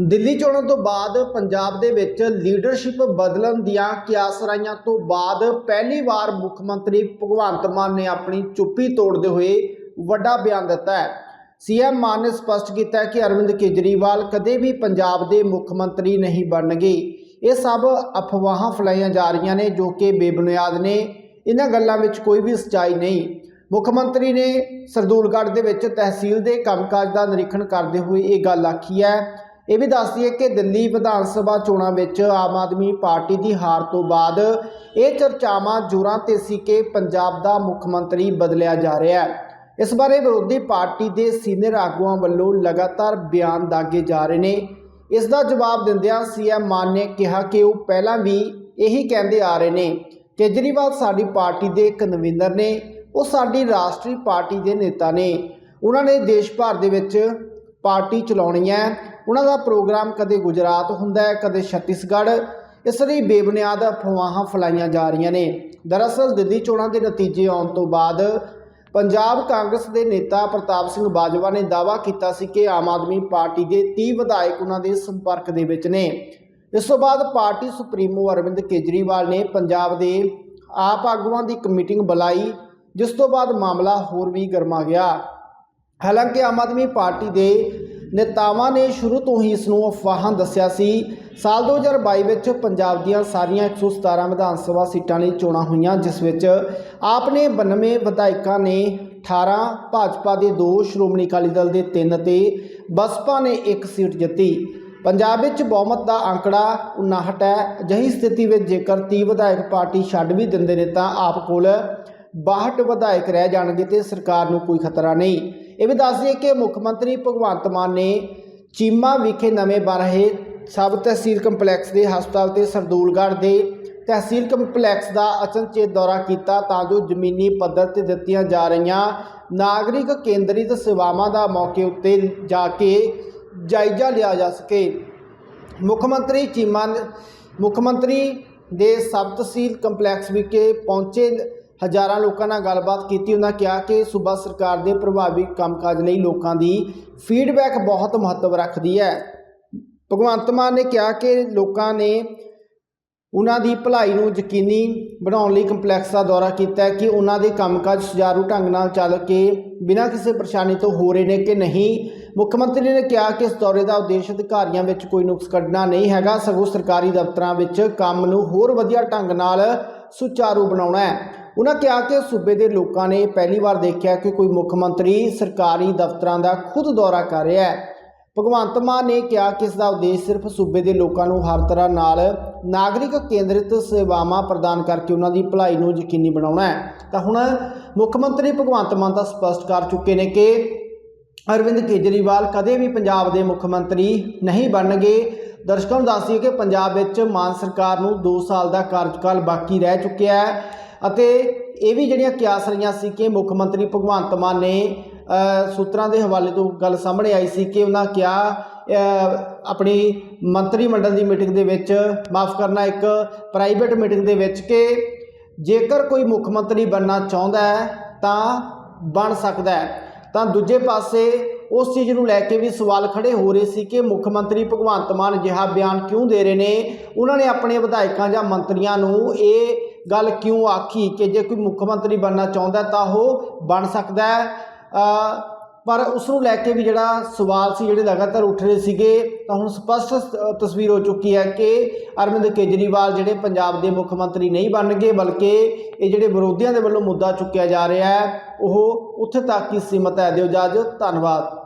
ਦਿੱਲੀ ਚੋਣਾਂ ਤੋਂ ਬਾਅਦ ਪੰਜਾਬ ਦੇ ਵਿੱਚ ਲੀਡਰਸ਼ਿਪ ਬਦਲਣ ਦੀਆਂ ਕਿਆਸਰਾਈਆਂ ਤੋਂ ਬਾਅਦ ਪਹਿਲੀ ਵਾਰ ਮੁੱਖ ਮੰਤਰੀ ਭਗਵੰਤ ਮਾਨ ਨੇ ਆਪਣੀ ਚੁੱਪੀ ਤੋੜਦੇ ਹੋਏ ਵੱਡਾ ਬਿਆਨ ਦਿੱਤਾ ਹੈ। ਸੀਐਮ ਮਾਨ ਨੇ ਸਪਸ਼ਟ ਕੀਤਾ ਹੈ ਕਿ ਅਰਵਿੰਦ ਕੇਜਰੀਵਾਲ ਕਦੇ ਵੀ ਪੰਜਾਬ ਦੇ ਮੁੱਖ ਮੰਤਰੀ ਨਹੀਂ ਬਣਨਗੇ। ਇਹ ਸਭ ਅਫਵਾਹਾਂ ਫੈਲਾਈਆਂ ਜਾ ਰਹੀਆਂ ਨੇ ਜੋ ਕਿ ਬੇਬੁਨਿਆਦ ਨੇ। ਇਹਨਾਂ ਗੱਲਾਂ ਵਿੱਚ ਕੋਈ ਵੀ ਸੱਚਾਈ ਨਹੀਂ। ਮੁੱਖ ਮੰਤਰੀ ਨੇ ਸਰਦੂਲਗੜ੍ਹ ਦੇ ਵਿੱਚ ਤਹਿਸੀਲ ਦੇ ਕੰਮਕਾਜ ਦਾ ਨਿਰੀਖਣ ਕਰਦੇ ਹੋਏ ਇਹ ਗੱਲ ਆਖੀ ਹੈ ਇਹ ਵੀ ਦੱਸਦੀ ਹੈ ਕਿ ਦਿੱਲੀ ਵਿਧਾਨ ਸਭਾ ਚੋਣਾਂ ਵਿੱਚ ਆਮ ਆਦਮੀ ਪਾਰਟੀ ਦੀ ਹਾਰ ਤੋਂ ਬਾਅਦ ਇਹ ਚਰਚਾਵਾਂ ਜ਼ੋਰਾਂ ਤੇ ਸੀ ਕਿ ਪੰਜਾਬ ਦਾ ਮੁੱਖ ਮੰਤਰੀ ਬਦਲਿਆ ਜਾ ਰਿਹਾ ਹੈ। ਇਸ ਬਾਰੇ ਵਿਰੋਧੀ ਪਾਰਟੀ ਦੇ ਸੀਨੀਅਰ ਆਗੂਆਂ ਵੱਲੋਂ ਲਗਾਤਾਰ ਬਿਆਨ ਦਾਗੇ ਜਾ ਰਹੇ ਨੇ। ਇਸ ਦਾ ਜਵਾਬ ਦਿੰਦਿਆਂ ਸੀਐਮ ਮਾਨ ਨੇ ਕਿਹਾ ਕਿ ਉਹ ਪਹਿਲਾਂ ਵੀ ਇਹੀ ਕਹਿੰਦੇ ਆ ਰਹੇ ਨੇ, ਕੇਜਰੀਵਾਲ ਸਾਡੀ ਪਾਰਟੀ ਦੇ ਕਨਵੀਨਰ ਨੇ, ਉਹ ਸਾਡੀ ਰਾਸ਼ਟਰੀ ਪਾਰਟੀ ਦੇ ਨੇਤਾ ਨੇ। ਉਹਨਾਂ ਨੇ ਦੇਸ਼ ਭਰ ਦੇ ਵਿੱਚ ਪਾਰਟੀ ਚਲਾਉਣੀ ਹੈ। ਉਹਨਾਂ ਦਾ ਪ੍ਰੋਗਰਾਮ ਕਦੇ ਗੁਜਰਾਤ ਹੁੰਦਾ ਹੈ, ਕਦੇ ਛੱਤੀਸਗੜ੍ਹ। ਇਸ ਲਈ ਬੇਬੁਨਿਆਦ ਅਫਵਾਹਾਂ ਫੈਲਾਈਆਂ ਜਾ ਰਹੀਆਂ ਨੇ। ਦਰਅਸਲ ਦਿੱਲੀ ਚੋਣਾਂ ਦੇ ਨਤੀਜੇ ਆਉਣ ਤੋਂ ਬਾਅਦ ਪੰਜਾਬ ਕਾਂਗਰਸ ਦੇ ਨੇਤਾ ਪ੍ਰਤਾਪ ਸਿੰਘ ਬਾਜਵਾ ਨੇ ਦਾਅਵਾ ਕੀਤਾ ਸੀ ਕਿ ਆਮ ਆਦਮੀ ਪਾਰਟੀ ਦੇ 30 ਵਿਧਾਇਕ ਉਹਨਾਂ ਦੇ ਸੰਪਰਕ ਦੇ ਵਿੱਚ ਨੇ। ਇਸ ਤੋਂ ਬਾਅਦ ਪਾਰਟੀ ਸੁਪਰੀਮੋ ਅਰਵਿੰਦ ਕੇਜਰੀਵਾਲ ਨੇ ਪੰਜਾਬ ਦੇ ਆਪ ਆਗੂਆਂ ਦੀ ਇੱਕ ਮੀਟਿੰਗ ਬੁਲਾਈ, ਜਿਸ ਤੋਂ ਬਾਅਦ ਮਾਮਲਾ ਹੋਰ ਵੀ ਗਰਮਾ ਗਿਆ। ਹਾਲਾਂਕਿ ਆਮ ਆਦਮੀ ਪਾਰਟੀ ਦੇ ਨੇਤਾਵਾਂ ਨੇ ਸ਼ੁਰੂ ਤੋਂ ਹੀ ਇਸ ਨੂੰ ਅਫਵਾਹਾਂ ਦੱਸਿਆ ਸੀ। ਸਾਲ 2022 ਵਿੱਚ ਪੰਜਾਬ ਦੀਆਂ ਸਾਰੀਆਂ 117 ਵਿਧਾਨ ਸਭਾ ਸੀਟਾਂ ਲਈ ਚੋਣਾਂ ਹੋਈਆਂ, ਜਿਸ ਵਿੱਚ ਆਪ ਨੇ 92 ਵਿਧਾਇਕਾਂ ਨੇ 18 ਭਾਜਪਾ ਦੇ 2 ਸ਼੍ਰੋਮਣੀ ਅਕਾਲੀ ਦਲ ਦੇ 3 ਤੇ ਬਸਪਾ ਨੇ 1 ਸੀਟ ਜਿੱਤੀ। ਪੰਜਾਬ ਵਿੱਚ ਬਹੁਮਤ ਦਾ ਅੰਕੜਾ 59 ਹੈ। ਅਜਿਹੀ ਸਥਿਤੀ ਵਿੱਚ ਜੇਕਰ 30 ਵਿਧਾਇਕ ਪਾਰਟੀ ਛੱਡ ਵੀ ਦਿੰਦੇ ਨੇ ਤਾਂ ਆਪ ਕੋਲ 62 ਵਿਧਾਇਕ ਰਹਿ ਜਾਣਗੇ ਤੇ ਸਰਕਾਰ ਨੂੰ ਕੋਈ ਖਤਰਾ ਨਹੀਂ। ਇਹ ਵੀ ਦੱਸ ਦਈਏ ਕਿ ਮੁੱਖ ਮੰਤਰੀ ਭਗਵੰਤ ਮਾਨ ਨੇ ਚੀਮਾ ਵਿਖੇ ਨਵੇਂ ਬਣ ਰਹੇ ਸਬ ਤਹਿਸੀਲ ਕੰਪਲੈਕਸ ਦੇ ਹਸਪਤਾਲ ਤੇ ਸਰਦੂਲਗੜ੍ਹ ਦੇ ਤਹਿਸੀਲ ਕੰਪਲੈਕਸ ਦਾ ਅਚਨਚੇਤ ਦੌਰਾ ਕੀਤਾ ਤਾਂ ਜੋ ਜ਼ਮੀਨੀ ਪੱਧਰ ਤੇ ਦਿੱਤੀਆਂ ਜਾ ਰਹੀਆਂ ਨਾਗਰਿਕ ਕੇਂਦਰਿਤ ਸੇਵਾਵਾਂ ਦਾ ਮੌਕੇ ਉੱਤੇ ਜਾ ਕੇ ਜਾਇਜ਼ਾ ਲਿਆ ਜਾ ਸਕੇ। ਮੁੱਖ ਮੰਤਰੀ ਚੀਮਾ ਮੁੱਖ ਮੰਤਰੀ ਦੇ ਸਬ ਤਹਿਸੀਲ ਕੰਪਲੈਕਸ ਵਿਖੇ ਪਹੁੰਚੇ ਹਜ਼ਾਰਾਂ ਲੋਕਾਂ ਨਾਲ ਗੱਲਬਾਤ ਕੀਤੀ, ਉਹਨਾਂ ਕਿਹਾ ਕਿ ਸੂਬਾ ਸਰਕਾਰ ਦੇ ਪ੍ਰਭਾਵੀ ਕੰਮਕਾਜ ਲਈ ਲੋਕਾਂ ਦੀ ਫੀਡਬੈਕ ਬਹੁਤ ਮਹੱਤਵ ਰੱਖਦੀ ਹੈ। ਭਗਵੰਤ ਮਾਨ ਨੇ ਕਿਹਾ ਕਿ ਲੋਕਾਂ ਨੇ ਉਹਨਾਂ ਦੀ ਭਲਾਈ ਨੂੰ ਯਕੀਨੀ ਬਣਾਉਣ ਲਈ ਕੰਪਲੈਕਸ ਦਾ ਦੌਰਾ ਕੀਤਾ ਕਿ ਉਹਨਾਂ ਦੇ ਕੰਮਕਾਜ ਸੁਚਾਰੂ ਢੰਗ ਨਾਲ ਚੱਲ ਕੇ ਬਿਨਾਂ ਕਿਸੇ ਪਰੇਸ਼ਾਨੀ ਤੋਂ ਹੋ ਰਹੇ ਨੇ ਕਿ ਨਹੀਂ। ਮੁੱਖ ਮੰਤਰੀ ਨੇ ਕਿਹਾ ਕਿ ਇਸ ਦੌਰੇ ਦਾ ਉਦੇਸ਼ ਅਧਿਕਾਰੀਆਂ ਵਿੱਚ ਕੋਈ ਨੁਕਸ ਕੱਢਣਾ ਨਹੀਂ ਹੈਗਾ, ਸਗੋਂ ਸਰਕਾਰੀ ਦਫ਼ਤਰਾਂ ਵਿੱਚ ਕੰਮ ਨੂੰ ਹੋਰ ਵਧੀਆ ਢੰਗ ਨਾਲ ਸੁਚਾਰੂ ਬਣਾਉਣਾ ਹੈ। ਉਹਨਾਂ ਕਿਹਾ ਕਿ ਸੂਬੇ ਦੇ ਲੋਕਾਂ ਨੇ ਪਹਿਲੀ ਵਾਰ ਦੇਖਿਆ ਕਿ ਕੋਈ ਮੁੱਖ ਮੰਤਰੀ ਸਰਕਾਰੀ ਦਫ਼ਤਰਾਂ ਦਾ ਖੁਦ ਦੌਰਾ ਕਰ ਰਿਹਾ ਹੈ। ਭਗਵੰਤ ਮਾਨ ਨੇ ਕਿਹਾ ਕਿ ਇਸ ਦਾ ਉਦੇਸ਼ ਸਿਰਫ ਸੂਬੇ ਦੇ ਲੋਕਾਂ ਨੂੰ ਹਰ ਤਰ੍ਹਾਂ ਨਾਲ ਨਾਗਰਿਕ ਕੇਂਦਰਿਤ ਸੇਵਾਵਾਂ ਪ੍ਰਦਾਨ ਕਰਕੇ ਉਹਨਾਂ ਦੀ ਭਲਾਈ ਨੂੰ ਯਕੀਨੀ ਬਣਾਉਣਾ ਹੈ। ਤਾਂ ਹੁਣ ਮੁੱਖ ਮੰਤਰੀ ਭਗਵੰਤ ਮਾਨ ਤਾਂ ਸਪਸ਼ਟ ਕਰ ਚੁੱਕੇ ਨੇ ਕਿ ਅਰਵਿੰਦ ਕੇਜਰੀਵਾਲ ਕਦੇ ਵੀ ਪੰਜਾਬ ਦੇ ਮੁੱਖ ਮੰਤਰੀ ਨਹੀਂ ਬਣਨਗੇ। ਦਰਸ਼ਕਾਂ ਨੂੰ ਦੱਸ ਦਈਏ ਕਿ ਪੰਜਾਬ ਵਿੱਚ ਮਾਨ ਸਰਕਾਰ ਨੂੰ 2 ਸਾਲ ਦਾ ਕਾਰਜਕਾਲ ਬਾਕੀ ਰਹਿ ਚੁੱਕਿਆ ਹੈ। ਅਤੇ ਇਹ ਵੀ ਜਿਹੜੀਆਂ ਕਿਆਸ ਰਹੀਆਂ ਸੀ ਕਿ ਮੁੱਖ ਮੰਤਰੀ ਭਗਵੰਤ ਮਾਨ ਨੇ ਸੂਤਰਾਂ ਦੇ ਹਵਾਲੇ ਤੋਂ ਗੱਲ ਸਾਹਮਣੇ ਆਈ ਸੀ ਕਿ ਉਹਨਾਂ ਕਿਹਾ ਆਪਣੀ ਮੰਤਰੀ ਮੰਡਲ ਦੀ ਮੀਟਿੰਗ ਦੇ ਵਿੱਚ ਮਾਫ ਕਰਨਾ ਇੱਕ ਪ੍ਰਾਈਵੇਟ ਮੀਟਿੰਗ ਦੇ ਵਿੱਚ ਕਿ ਜੇਕਰ ਕੋਈ ਮੁੱਖ ਮੰਤਰੀ ਬਣਨਾ ਚਾਹੁੰਦਾ ਹੈ ਤਾਂ ਬਣ ਸਕਦਾ ਹੈ। ਤਾਂ ਦੂਜੇ ਪਾਸੇ ਉਸ ਚੀਜ਼ ਨੂੰ ਲੈ ਕੇ ਵੀ ਸਵਾਲ ਖੜੇ ਹੋ ਰਹੇ ਸੀ ਕਿ ਮੁੱਖ ਮੰਤਰੀ ਭਗਵੰਤ ਮਾਨ ਅਜਿਹਾ ਬਿਆਨ ਕਿਉਂ ਦੇ ਰਹੇ ਨੇ? ਉਹਨਾਂ ਨੇ ਆਪਣੇ ਵਿਧਾਇਕਾਂ ਜਾਂ ਮੰਤਰੀਆਂ ਨੂੰ ਇਹ ਗੱਲ ਕਿਉਂ ਆਖੀ ਕਿ ਜੇ ਕੋਈ ਮੁੱਖ ਮੰਤਰੀ ਬਣਨਾ ਚਾਹੁੰਦਾ ਤਾਂ ਉਹ ਬਣ ਸਕਦਾ ਹੈ? ਪਰ ਉਸ ਨੂੰ ਲੈ ਕੇ ਵੀ ਜਿਹੜਾ ਸਵਾਲ ਸੀ, ਜਿਹੜੇ ਲਗਾਤਾਰ ਉੱਠ ਰਹੇ ਸੀਗੇ, ਤਾਂ ਹੁਣ ਸਪਸ਼ਟ ਤਸਵੀਰ ਹੋ ਚੁੱਕੀ ਹੈ ਕਿ ਅਰਵਿੰਦ ਕੇਜਰੀਵਾਲ ਜਿਹੜੇ ਪੰਜਾਬ ਦੇ ਮੁੱਖ ਮੰਤਰੀ ਨਹੀਂ ਬਣਨਗੇ, ਬਲਕਿ ਇਹ ਜਿਹੜੇ ਵਿਰੋਧੀਆਂ ਦੇ ਵੱਲੋਂ ਮੁੱਦਾ ਚੁੱਕਿਆ ਜਾ ਰਿਹਾ ਹੈ, ਉਹ ਉੱਥੇ ਤੱਕ ਹੀ ਸੀਮਤ ਹੈ। ਦਿਓ ਇਜਾਜ਼ਤ, ਧੰਨਵਾਦ।